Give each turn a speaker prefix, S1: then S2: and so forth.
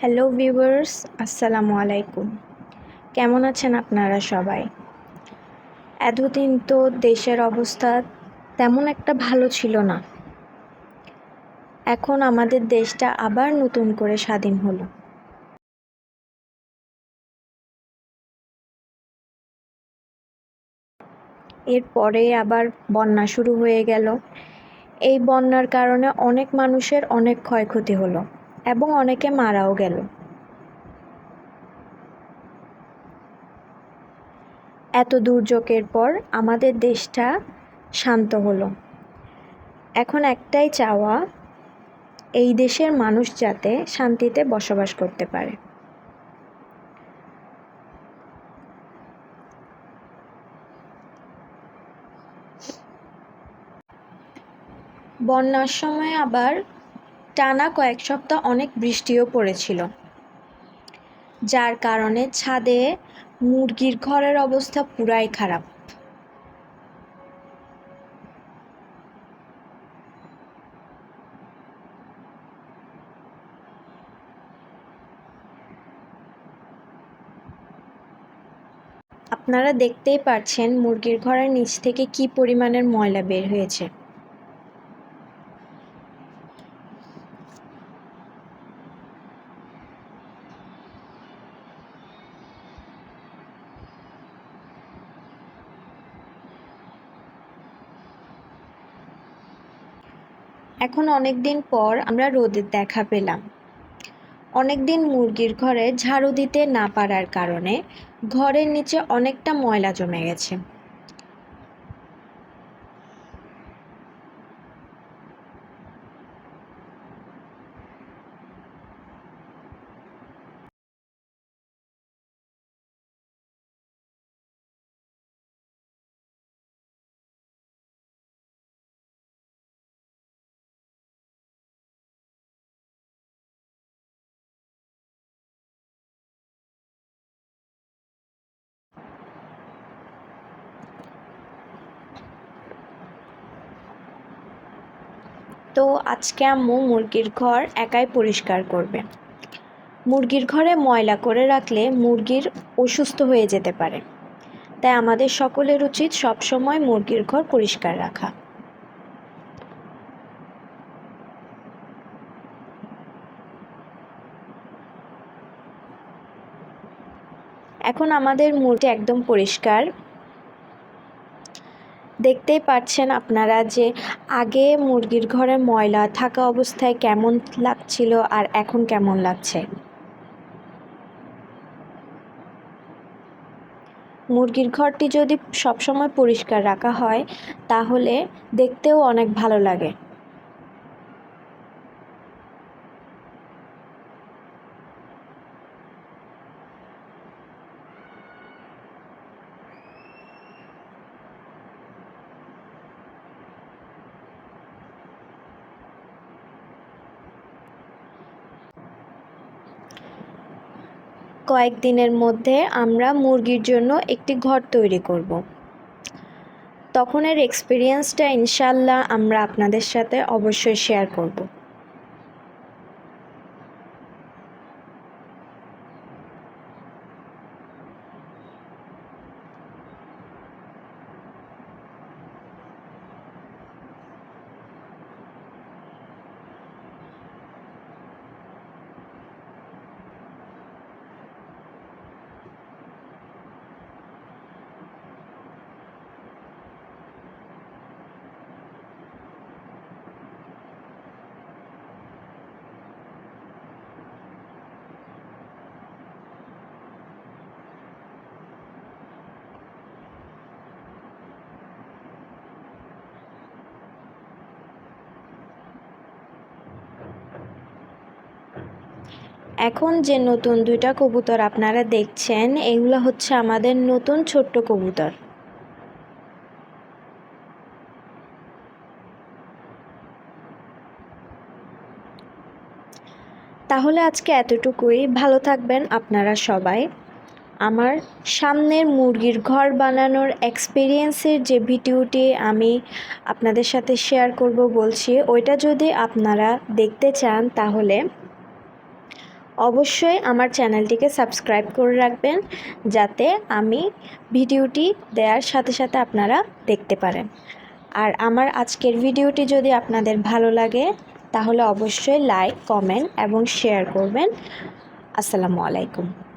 S1: Hello viewers আসসালামু আলাইকুম। কেমন আছেন আপনারা সবাই? এতদিন তো দেশের অবস্থা তেমন একটা ভালো ছিল না। এখন আমাদের দেশটা আবার নতুন করে স্বাধীন হলো। এরপরে আবার বন্যা শুরু হয়ে গেল। এই বন্যার কারণে অনেক মানুষের অনেক ক্ষয়ক্ষতি হলো। এবং অনেকে মারাও গেল। এত দুর্যোগের পর আমাদের দেশটা শান্ত হলো। এখন একটাই চাওয়া, এই দেশের মানুষ যাতে শান্তিতে বসবাস করতে পারে। বন্যার সময় আবার টানা কয়েক সপ্তাহ অনেক বৃষ্টিও পড়েছিল। যার কারণে ছাদে মুরগির ঘরের অবস্থা পুরাই খারাপ। আপনারা দেখতেই পাচ্ছেন মুরগির ঘরের নিচ থেকে কি পরিমাণের ময়লা বের হয়েছে। এখন অনেক দিন পর আমরা রোদের দেখা পেলাম। অনেক দিন মুরগির ঘরে ঝাড়ু দিতে না পারার কারণে ঘরের নিচে অনেকটা ময়লা জমে গেছে। তো আজকে আম্মু মুরগির ঘর একাই পরিষ্কার করবে। মুরগির ঘরে ময়লা করে রাখলে মুরগির অসুস্থ হয়ে যেতে পারে। তাই আমাদের সকলের উচিত সবসময় মুরগির ঘর পরিষ্কার রাখা। এখন আমাদের মুরগি একদম পরিষ্কার। দেখতেই পাচ্ছেন আপনারা যে আগে মুরগির ঘরে ময়লা থাকা অবস্থায় কেমন লাগছিল আর এখন কেমন লাগছে? মুরগির ঘরটি যদি সবসময় পরিষ্কার রাখা হয়, তাহলে দেখতেও অনেক ভালো লাগে। কয়েকদিনের মধ্যে আমরা মুরগির জন্য একটি ঘর তৈরি করব। তখনের এক্সপিরিয়েন্সটা ইনশাল্লাহ আমরা আপনাদের সাথে অবশ্যই শেয়ার করব। এখন যে নতুন দুইটা কবুতর আপনারা দেখছেন, এগুলো হচ্ছে আমাদের নতুন ছোট্ট কবুতর। তাহলে আজকে এতটুকুই। ভালো থাকবেন আপনারা সবাই। আমার সামনের মুরগির ঘর বানানোর এক্সপিরিয়েন্সের যে ভিডিওটি আমি আপনাদের সাথে শেয়ার করব বলছি, ওইটা যদি আপনারা দেখতে চান তাহলে অবশ্যই আমার চ্যানেলটিকে সাবস্ক্রাইব করে রাখবেন, যাতে আমি ভিডিওটি দেওয়ার সাথে সাথে আপনারা দেখতে পারেন। আর আমার আজকের ভিডিওটি যদি আপনাদের ভালো লাগে, তাহলে অবশ্যই লাইক, কমেন্ট এবং শেয়ার করবেন। আসসালামু আলাইকুম।